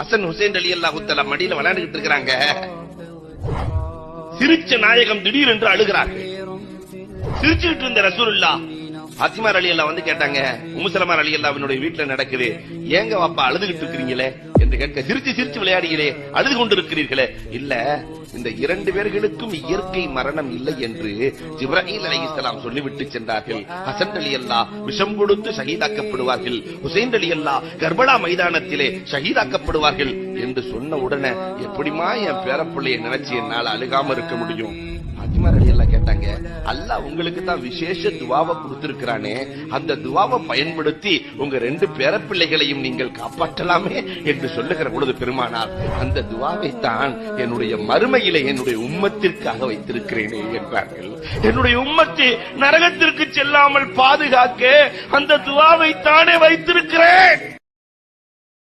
Hasan Hussein அலி அல்லாஹுத்தலா மடியில விளையாண்டுகிட்டு இருக்கிறாங்க. சிரிச்ச நாயகம் திடீரென்று அழுகிறாங்க சிரிச்சுக்கிட்டு இருந்த ரசூல்லா பாத்திமார் அலி அல்லா வந்து கேட்டாங்க உமுசலமார் அலி அல்லாவினுடைய வீட்டுல நடக்குது. ஏங்க வாப்பா அழுதுகிட்டு இருக்கிறீங்களே? என்று கேட்க சிரிச்சு சிரிச்சு விளையாடுகிறே அழுது கொண்டிருக்கிறீர்களே. இல்ல இந்த இரண்டு பேர்களுக்கும் இயற்கை மரணம் இல்லை என்று ஜிப்ராஹில் அலி இஸ்லாம் சொல்லிவிட்டு சென்றார்கள். ஹசன் அலி அல்லா விஷம் கொடுத்து ஷஹீதாக்கப்படுவார்கள். ஹுசைன் அலி அல்லா கர்பலா மைதானத்திலே ஷஹீதாக்கப்படுவார்கள் என்று சொன்ன உடனே எப்படிமா என் பேரப்பிள்ளைய நினைச்சு என்னால் அழுகாம இருக்க முடியும்? பாத்திமா அலி எல்லாம் கேட்டாங்க அல்லாஹ் உங்களுக்கு தான் விசேஷ துவாவை கொடுத்திருக்கிறானே. அந்த துவாவை பயன்படுத்தி உங்க ரெண்டு பேரப்பிள்ளைகளையும் நீங்கள் காப்பாற்றலாமே என்று சொல்லுகிற பொழுது பெருமானார் அந்த துவாவை தான் என்னுடைய மறுமையிலே என்னுடைய உம்மத்திற்காக வைத்திருக்கிறேனே என்றார்கள். என்னுடைய உம்மத்தை நரகத்திற்கு செல்லாமல் பாதுகாக்க அந்த துவாவை தானே வைத்திருக்கிறேன்.